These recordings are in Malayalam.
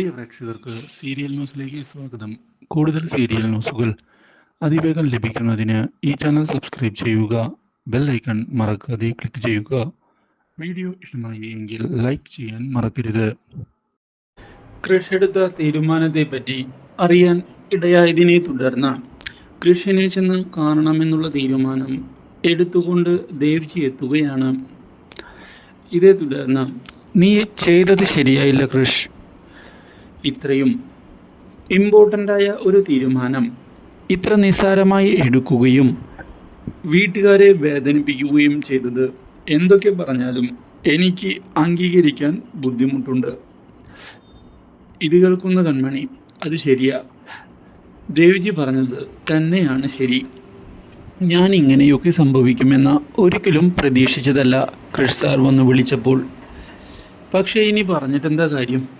പ്രിയ പ്രേക്ഷകർക്ക് സീരിയൽ ന്യൂസിലേക്ക് സ്വാഗതം. കൂടുതൽ സീരിയൽ ന്യൂസുകൾ അതിവേഗം ലഭിക്കുന്നതിന് ഈ ചാനൽ സബ്സ്ക്രൈബ് ചെയ്യുക ബെൽ ഐക്കൺ മറക്കാതെ ക്ലിക്ക് ചെയ്യുക. വീഡിയോ ഇഷ്ടമായി എങ്കിൽ ലൈക്ക് ചെയ്യാൻ മറക്കരുത്. കൃഷിയെടുത്ത തീരുമാനത്തെപ്പറ്റി അറിയാൻ ഇടയായതിനെ തുടർന്ന് കൃഷിനെ ചെന്ന് കാണണമെന്നുള്ള തീരുമാനം എടുത്തുകൊണ്ട് ദേവ്ജി എത്തുകയാണ്. ഇതേ തുടർന്ന് നീ ചെയ്തത് ശരിയായില്ല കൃഷ്. ഇത്രയും ഇമ്പോർട്ടന്റായ ഒരു തീരുമാനം ഇത്ര നിസ്സാരമായി എടുക്കുകയും വീട്ടുകാരെ വേദനിപ്പിക്കുകയും ചെയ്തത് എന്തൊക്കെ പറഞ്ഞാലും എനിക്ക് അംഗീകരിക്കാൻ ബുദ്ധിമുട്ടുണ്ട്. ഇത് കേൾക്കുന്ന കൺമണി അത് ശരിയാ. ദേവിജി പറഞ്ഞത് തന്നെയാണ് ശരി. ഞാൻ ഇങ്ങനെയൊക്കെ സംഭവിക്കുമെന്ന് ഒരിക്കലും പ്രതീക്ഷിച്ചതല്ല. കൃഷ് സാർ വന്ന് വിളിച്ചപ്പോൾ. പക്ഷേ ഇനി പറഞ്ഞിട്ടെന്താ കാര്യം?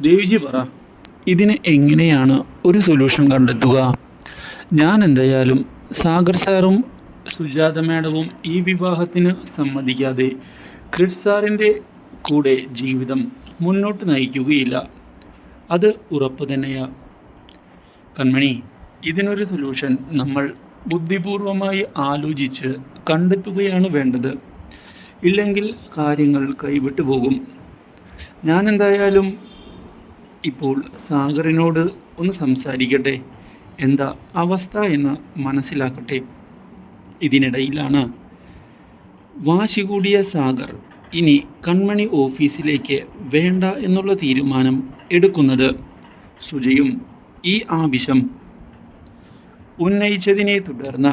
ദേവിജി പറ. ഇതിന് എങ്ങനെയാണ് ഒരു സൊല്യൂഷൻ കണ്ടെത്തുക? ഞാൻ എന്തായാലും സാഗർ സാറും സുജാത മാഡവും ഈ വിവാഹത്തിന് സമ്മതിക്കാതെ ക്രിസ് സാറിന്റെ കൂടെ ജീവിതം മുന്നോട്ട് നയിക്കുകയില്ല. അത് ഉറപ്പ് തന്നെയാ. കൺമണി ഇതിനൊരു സൊല്യൂഷൻ നമ്മൾ ബുദ്ധിപൂർവമായി ആലോചിച്ച് കണ്ടെത്തുകയാണ് വേണ്ടത്. ഇല്ലെങ്കിൽ കാര്യങ്ങൾ കൈവിട്ടു പോകും. ഞാൻ എന്തായാലും ഇപ്പോൾ സാഗറിനോട് ഒന്ന് സംസാരിക്കട്ടെ. എന്താ അവസ്ഥ എന്ന് മനസ്സിലാക്കട്ടെ. ഇതിനിടയിലാണ്. വാശി കൂടിയ സാഗർ ഇനി കൺമണി ഓഫീസിലേക്ക് വേണ്ട എന്നുള്ള തീരുമാനം എടുക്കുന്നത്. സുജയും ഈ ആവശ്യം ഉന്നയിച്ചതിനെ തുടർന്ന്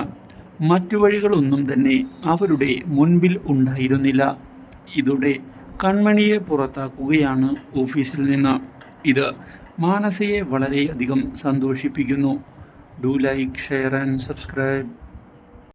മറ്റു വഴികളൊന്നും തന്നെ അവരുടെ മുൻപിൽ ഉണ്ടായിരുന്നില്ല. ഇതോടെ കൺമണിയെ പുറത്താക്കുകയാണ് ഓഫീസിൽ നിന്ന്. ഇത് മാനസയെ വളരെയധികം സന്തോഷിപ്പിക്കുന്നു. Do like share and subscribe